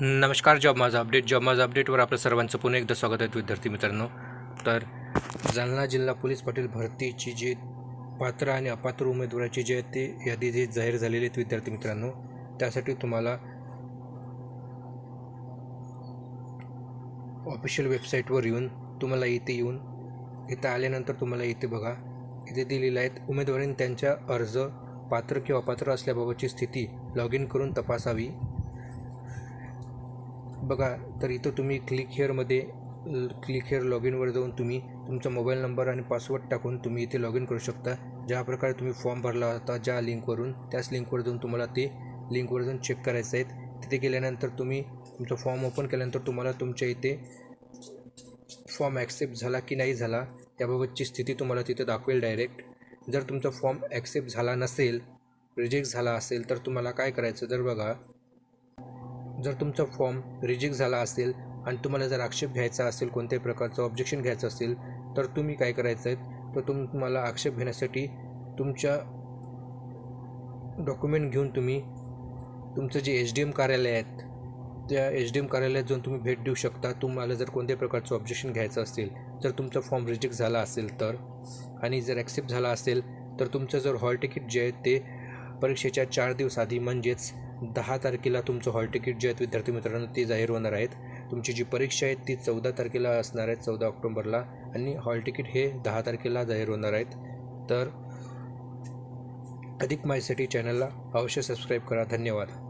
नमस्कार जॉब माझा update. Job माझा अपडेटवर आपलं सर्वांचं पुन्हा एकदा स्वागत आहे विद्यार्थी मित्रांनो. तर जालना जिल्हा पोलीस पाटील भरतीची जी पात्र आणि अपात्र उमेदवाराची जे आहे ते यादी जे जाहीर झालेली आहेत विद्यार्थी मित्रांनो त्यासाठी तुम्हाला ऑफिशियल वेबसाईटवर येऊन तुम्हाला इथे येऊन इथं आल्यानंतर तुम्हाला इथे बघा इथे दिलेलं आहेत उमेदवारांनी त्यांच्या अर्ज पात्र किंवा अपात्र असल्याबाबतची स्थिती लॉग इन करून तपासावी. बघा तर इथं तुम्ही क्लिक हेअरमध्ये क्लिक हेअर लॉग इनवर जाऊन तुम्ही तुमचा मोबाईल नंबर आणि पासवर्ड टाकून तुम्ही इथे लॉग इन करू शकता. ज्या प्रकारे तुम्ही फॉर्म भरला होता ज्या लिंकवरून त्याच लिंकवर जाऊन तुम्हाला ते लिंकवर जाऊन चेक करायचं आहेत. तिथे गेल्यानंतर तुम्ही तुमचा फॉर्म ओपन केल्यानंतर तुम्हाला तुमच्या इथे फॉर्म ॲक्सेप्ट झाला की नाही झाला त्याबाबतची स्थिती तुम्हाला तिथे दाखवेल डायरेक्ट जर तुमचा फॉर्म ॲक्सेप्ट झाला नसेल रिजेक्ट झाला असेल तर तुम्हाला काय करायचं? जर बघा जर तुमचा फॉर्म रिजेक्ट झाला असेल आणि तुम्हाला जर आक्षेप घ्यायचा असेल कोणत्याही प्रकारचं ऑब्जेक्शन घ्यायचं असेल तर तुम्ही काय करायचं आहे? तर तुम तुम्हाला आक्षेप घेण्यासाठी तुमच्या डॉक्युमेंट घेऊन तुम्ही तुमचं जे एच डी एम कार्यालय आहेत त्या एच डी एम कार्यालयात जाऊन तुम्ही भेट देऊ शकता. तुम्हाला जर कोणत्याही प्रकारचं ऑब्जेक्शन घ्यायचं असेल जर तुमचा फॉर्म रिजेक्ट झाला असेल तर आणि जर ॲक्सेप्ट झाला असेल तर तुमचं जर हॉल तिकीट जे आहे ते परीक्षेच्या चार दिवस आधी म्हणजेच दहा तारखेला तुमचं हॉल तिकीट जे आहेत विद्यार्थी मित्रांनो ते जाहीर होणार आहेत. तुमची जी परीक्षा आहे ती चौदा तारखेला असणार आहे चौदा ऑक्टोबरला. आणि हॉल तिकीट हे दहा तारखेला जाहीर होणार आहेत. तर अधिक माहितीसाठी चॅनलला अवश्य सबस्क्राईब करा. धन्यवाद.